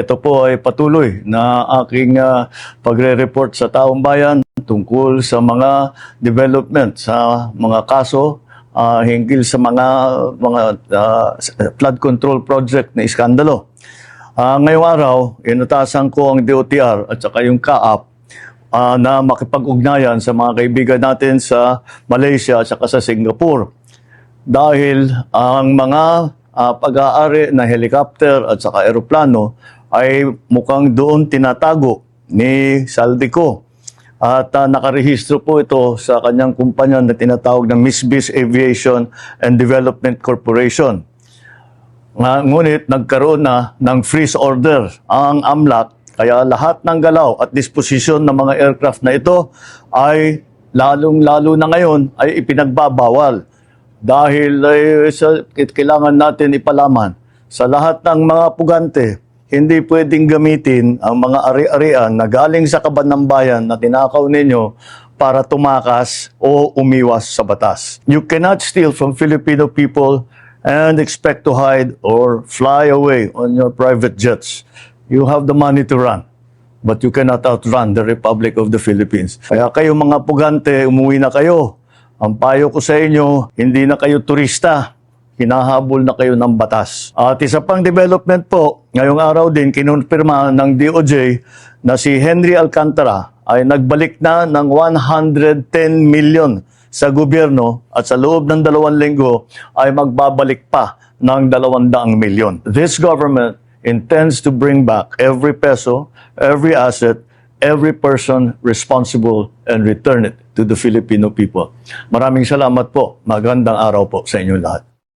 Ito po ay patuloy na aking ah, pagre-report sa taong bayan tungkol sa mga development sa mga kaso ah, hinggil sa mga mga ah, flood control project na iskandalo. Ah, ngayong araw, inutasan ko ang DOTR at saka yung CAAP ah, na makipag-ugnayan sa mga kaibigan natin sa Malaysia at saka sa Singapore. Dahil ang mga ah, pag-aari na helicopter at saka eroplano ay mukhang doon tinatago ni Saldico. At ah, nakarehistro po ito sa kanyang kumpanya na tinatawag na Misbis Aviation and Development Corporation. Nga, ngunit nagkaroon na ng freeze order ang AMLAC kaya lahat ng galaw at disposisyon ng mga aircraft na ito ay lalong-lalo na ngayon ay ipinagbabawal dahil eh, sa, kailangan natin ipalaman sa lahat ng mga pugante hindi pwedeng gamitin ang mga ari-arian na galing sa kaban ng bayan na tinakaw ninyo para tumakas o umiwas sa batas. You cannot steal from Filipino people and expect to hide or fly away on your private jets. You have the money to run, but you cannot outrun the Republic of the Philippines. Kaya kayo mga pugante, umuwi na kayo. Ang payo ko sa inyo, hindi na kayo turista. Hinahabol na kayo ng batas. At isa pang development po, ngayong araw din kinonfirma ng DOJ na si Henry Alcantara ay nagbalik na ng 110 million sa gobyerno at sa loob ng dalawang linggo ay magbabalik pa ng 200 milyon. This government intends to bring back every peso, every asset, every person responsible and return it to the Filipino people. Maraming salamat po. Magandang araw po sa inyong lahat.